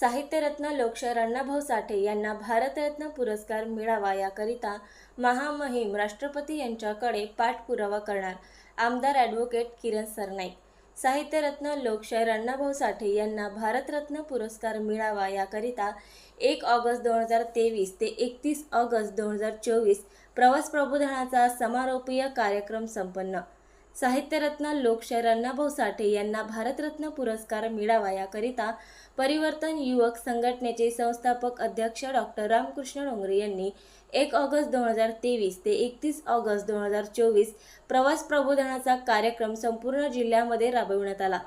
साहित्यरत्न लोकशाहीर अण्णाभाऊ साठे यांना भारतरत्न पुरस्कार मिळावा याकरिता महामहिम राष्ट्रपती यांच्याकडे पाठपुरावा करणार आमदार ॲडव्होकेट किरण सरनाईक. साहित्यरत्न लोकशाहीर अण्णाभाऊ साठे यांना भारतरत्न पुरस्कार मिळावा याकरिता एक ऑगस्ट दोन हजार तेवीस ते एकतीस ऑगस्ट दोन हजार चोवीस प्रवास प्रबोधनाचा समारोपीय कार्यक्रम संपन्न. साहित्यरत्न लोकशाहीर अण्णाभाऊ साठे यांना भारतरत्न पुरस्कार मिळावा याकरिता परिवर्तन युवक संघटनेचे संस्थापक अध्यक्ष डॉक्टर रामकृष्ण डोंगरे यांनी एक ऑगस्ट दोन हजार तेवीस ते एकतीस ऑगस्ट दोन हजार चोवीस प्रवास प्रबोधनाचा कार्यक्रम संपूर्ण जिल्ह्यामध्ये राबविण्यात आला.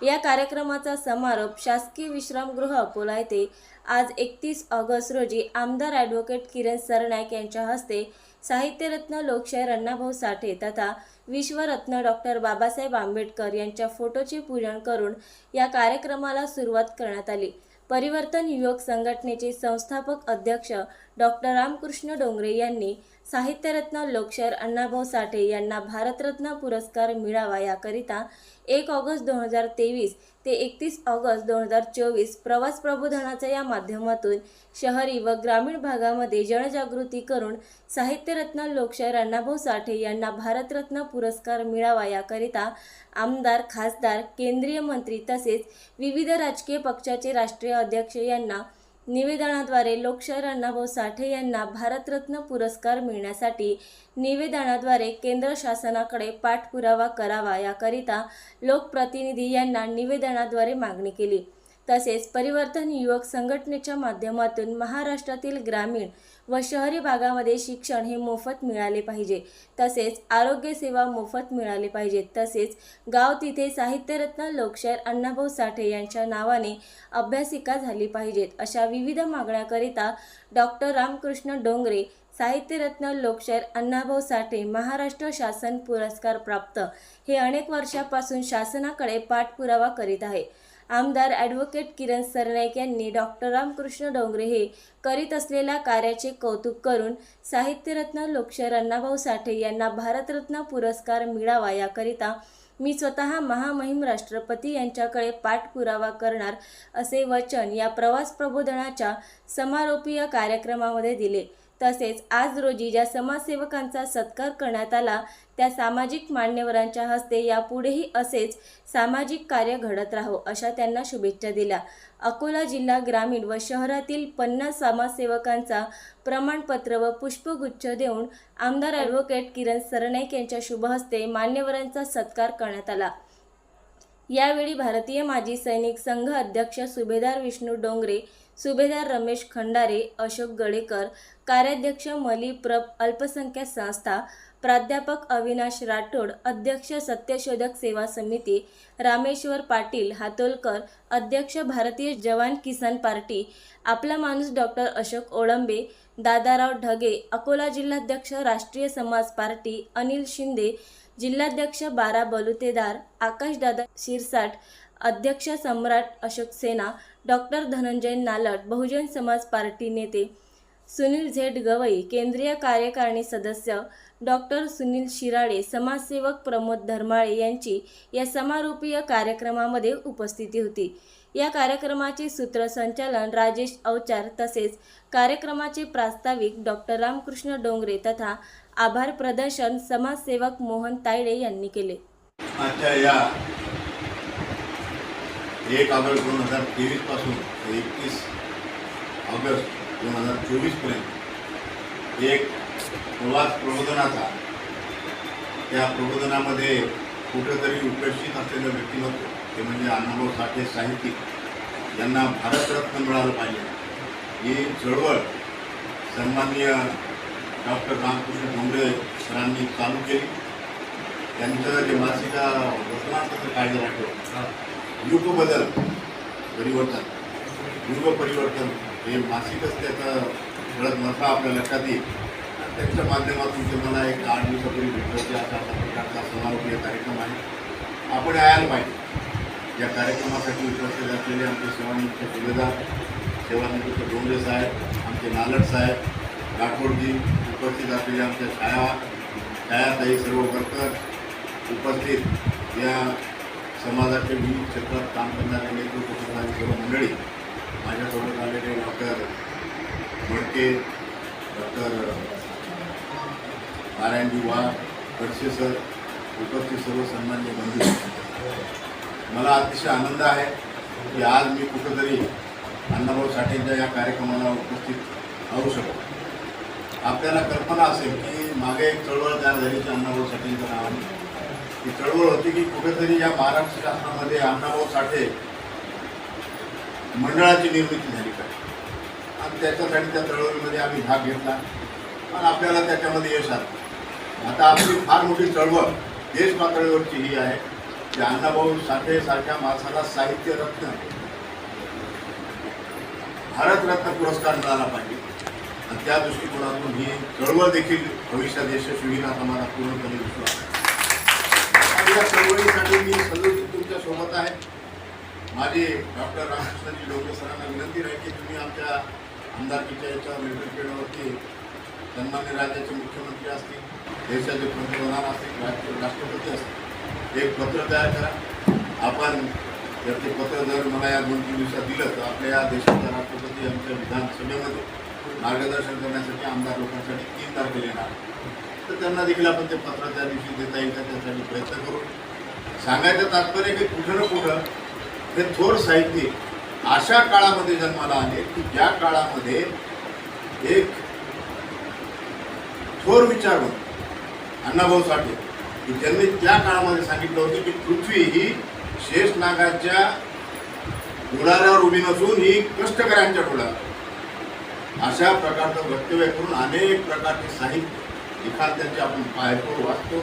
या कार्यक्रमाचा समारोप शासकीय विश्रामगृह अकोला येथे आज एकतीस ऑगस्ट रोजी आमदार ॲडव्होकेट किरण सरनाईक यांच्या हस्ते साहित्यरत्न लोकशाहीर अण्णाभाऊ साठे तथा विश्वरत्न डॉक्टर बाबासाहेब आंबेडकर यांच्या फोटोचे पूजन करून या कार्यक्रमाला सुरुवात करण्यात आली. परिवर्तन युवक संघटनेचे संस्थापक अध्यक्ष डॉक्टर रामकृष्ण डोंगरे यांनी साहित्यरत्न लोकशाहीर अण्णाभाऊ साठे यांना भारतरत्न पुरस्कार मिळावा याकरिता एक ऑगस्ट दोन हजार तेवीस ते एकतीस ऑगस्ट दोन हजार चोवीस प्रवास प्रबोधनाच्या या माध्यमातून शहरी व ग्रामीण भागामध्ये जनजागृती करून साहित्यरत्न लोकशाहीर अण्णाभाऊ साठे यांना भारतरत्न पुरस्कार मिळावा याकरिता आमदार खासदार केंद्रीय मंत्री तसेच विविध राजकीय पक्षाचे राष्ट्रीय अध्यक्ष यांना निवेदनाद्वारे लोकशाहीर अण्णाभाऊ साठे यांना भारतरत्न पुरस्कार मिळण्यासाठी निवेदनाद्वारे केंद्र शासनाकडे पाठपुरावा करावा याकरिता लोकप्रतिनिधी यांना निवेदनाद्वारे मागणी केली. तसेच परिवर्तन युवक संघटनेच्या माध्यमातून महाराष्ट्रातील ग्रामीण व शहरी भागामध्ये शिक्षण हे मोफत मिळाले पाहिजे. तसेच आरोग्य सेवा मोफत मिळाले पाहिजेत. तसेच गाव तिथे साहित्यरत्न लोकशाहीर अण्णाभाऊ साठे यांच्या नावाने अभ्यासिका झाली पाहिजेत. अशा विविध मागण्याकरिता डॉक्टर रामकृष्ण डोंगरे साहित्यरत्न लोकशाहीर अण्णाभाऊ साठे महाराष्ट्र शासन पुरस्कार प्राप्त हे अनेक वर्षापासून शासनाकडे पाठपुरावा करीत आहे. आमदार ॲडव्होकेट किरण सरनाईक यांनी डॉक्टर रामकृष्ण डोंगरे हे करीत असलेल्या कार्याचे कौतुक करून साहित्यरत्न लोकशाहीर अण्णाभाऊ साठे यांना भारतरत्न पुरस्कार मिळावा याकरिता मी स्वतः महामहिम राष्ट्रपती यांच्याकडे पाठपुरावा करणार असे वचन या प्रवास प्रबोधनाच्या समारोपीय कार्यक्रमामध्ये दिले. तसेच आज रोजी ज्या समाजसेवकांचा सत्कार करण्यात आला त्या सामाजिक मान्यवरांच्या हस्ते यापुढेही असेच सामाजिक कार्य घडत राहो अशा त्यांना शुभेच्छा दिल्या. अकोला जिल्हा ग्रामीण व शहरातील पन्नास समाजसेवकांचा प्रमाणपत्र व पुष्पगुच्छ देऊन आमदार ॲडव्होकेट किरण सरनाईक यांच्या शुभहस्ते मान्यवरांचा सत्कार करण्यात आला. यावेळी भारतीय माजी सैनिक संघ अध्यक्ष सुभेदार विष्णू डोंगरे सुभेदार रमेश खंडारे अशोक गडेकर कार्याध्यक्ष मली प्रप अल्पसंख्याक संस्था प्राध्यापक अविनाश राठोड अध्यक्ष सत्यशोधक सेवा समिती रामेश्वर पाटील हातोलकर अध्यक्ष भारतीय जवान किसान पार्टी आपला माणूस डॉक्टर अशोक ओळंबे दादाराव ढगे अकोला जिल्हाध्यक्ष राष्ट्रीय समाज पार्टी अनिल शिंदे जिल्हाध्यक्ष बारा बलुतेदार आकाशदादा शिरसाट अध्यक्ष सम्राट अशोक सेना डॉक्टर धनंजय नालट बहुजन समाज पार्टी नेते सुनील झेट गवई केंद्रीय कार्यकारिणी सदस्य डॉक्टर सुनील शिराळे समाजसेवक प्रमोद धर्माळे यांची या समारोपीय कार्यक्रमामध्ये उपस्थिती होती. या कार्यक्रमाचे सूत्रसंचालन राजेश अवचार तसेच कार्यक्रमाचे प्रास्ताविक डॉक्टर रामकृष्ण डोंगरे तथा आभार प्रदर्शन समाजसेवक मोहन तायडे यांनी केले. आजच्या या एक ऑगस्ट दोन हजार तेवीसपासून ते एकतीस ऑगस्ट दोन हजार चोवीसपर्यंत एक प्रवास प्रबोधनाचा त्या प्रबोधनामध्ये कुठेतरी उपस्थित असलेलं व्यक्तिमत्व ते म्हणजे अण्णाभाऊ साठे साहित्यिक यांना भारतरत्न मिळालं पाहिजे. ही चळवळ सन्माननीय डॉक्टर रामकृष्ण डोंगरे सरांनी चालू केली. त्यांचं जे मासिका वर्तमानपत्र काढलं वाटतं युग बदल परिवर्तन. युग परिवर्तन हे मासिकच त्याचं ठळक महत्त्व आपल्या लक्षात येईल. त्यांच्या माध्यमातून ते मला एक आठ दिवसापूर्वी असा असा प्रकारचा समारोपीय कार्यक्रम आहे. आपण यायला पाहिजे. या कार्यक्रमासाठी उपस्थित असलेले आमचे सेवानिवृत्त सुभेदार सेवानिवृत्त डोंगरे साहेब आमचे नालट साहेब राठोडजी उपस्थित असलेल्या आमच्या छाया छायाताई सर्व वर्कर उपस्थित या समाजाच्या विविध क्षेत्रात काम करणारे नेतृत्व करणारी सर्व मंडळी माझ्यासोबत आलेले डॉक्टर मडके डॉक्टर नारायणजी वा खडसे सर उपस्थित सर्व सन्मान्य बंधू. मला अतिशय आनंद आहे की आज मी कुठंतरी अण्णाभाऊ साठेंच्या या कार्यक्रमाला उपस्थित राहू शकतो. आपल्याला कल्पना असेल की मागे एक चळवळ तयार झाली ती अण्णाभाऊ साठेंच्या नावाने. ती चळवळ होती की कुठेतरी या महाराष्ट्र शासनामध्ये अण्णाभाऊ साठे मंडळाची निर्मिती झाली पाहिजे. आणि त्याच्यासाठी त्या चळवळीमध्ये आम्ही भाग घेतला. आणि आपल्याला त्याच्यामध्ये यश आलं. आता आपली फार मोठी चळवळ देश पातळीवरची ही आहे. की अण्णाभाऊ साठे सारख्या माणसाला साहित्य रत्न भारतरत्न पुरस्कार मिळाला पाहिजे. आणि त्या दृष्टिकोनातून ही चळवळ देखील भविष्यात यशस्वी होईल असा मला पूर्णपणे विश्वास आहे. या चळवळीसाठी मी सल्लोचित तुमच्यासोबत आहे. माझे डॉक्टर रामकृष्णजी डोके सरांना विनंती राहील की तुम्ही आमच्या आमदारकीच्या याच्यावर लेटरपेडवरती सन्मान्य राज्याचे मुख्यमंत्री असतील देशाचे पंतप्रधान असतील राष्ट्र राष्ट्रपती असतील एक पत्र तयार करा. आपण जर ते पत्र जर मला या दोन तीन दिवसात दिलं तर आपल्या या देशाचा राष्ट्रपती आमच्या विधानसभेमध्ये मार्गदर्शन करण्यासाठी आमदार लोकांसाठी तीन तारखेला येणार. तर त्यांना देखील आपण ते पत्र त्या दिवशी देता येईल का त्यासाठी प्रयत्न करू. सांगायचं तात्पर्य की कुठं ना कुठं हे थोर साहित्य अशा काळामध्ये जन्माला आले की ज्या काळामध्ये एक थोर विचारवंत अण्णाभाऊ साठे की त्यांनी त्या काळामध्ये सांगितलं होतं की पृथ्वी ही शेष नागाच्या डोळाऱ्यावर उभी नसून ही कष्टकऱ्यांच्या डोळ्यावर अशा प्रकारचं वक्तव्य करून अनेक प्रकारचे साहित्य लिखाण त्यांचे आपण पाहतो वाचतो.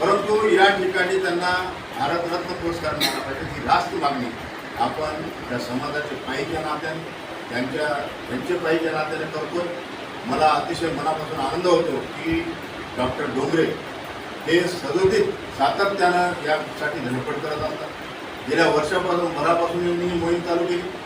परंतु या ठिकाणी त्यांना भारतरत्न पुरस्कार मिळाला पाहिजे ही रास्त मागणी. आपण त्या समाजाचे पायीच्या नात्याने त्यांच्या त्यांचे पायीच्या नात्याने करतो. मला अतिशय मनापासून आनंद होतो की डॉक्टर डोंगरे हे सदोदित सातत्यानं यासाठी धडपड करत असतात. गेल्या वर्षापासून भरापासून मी मोहीम चालू केली.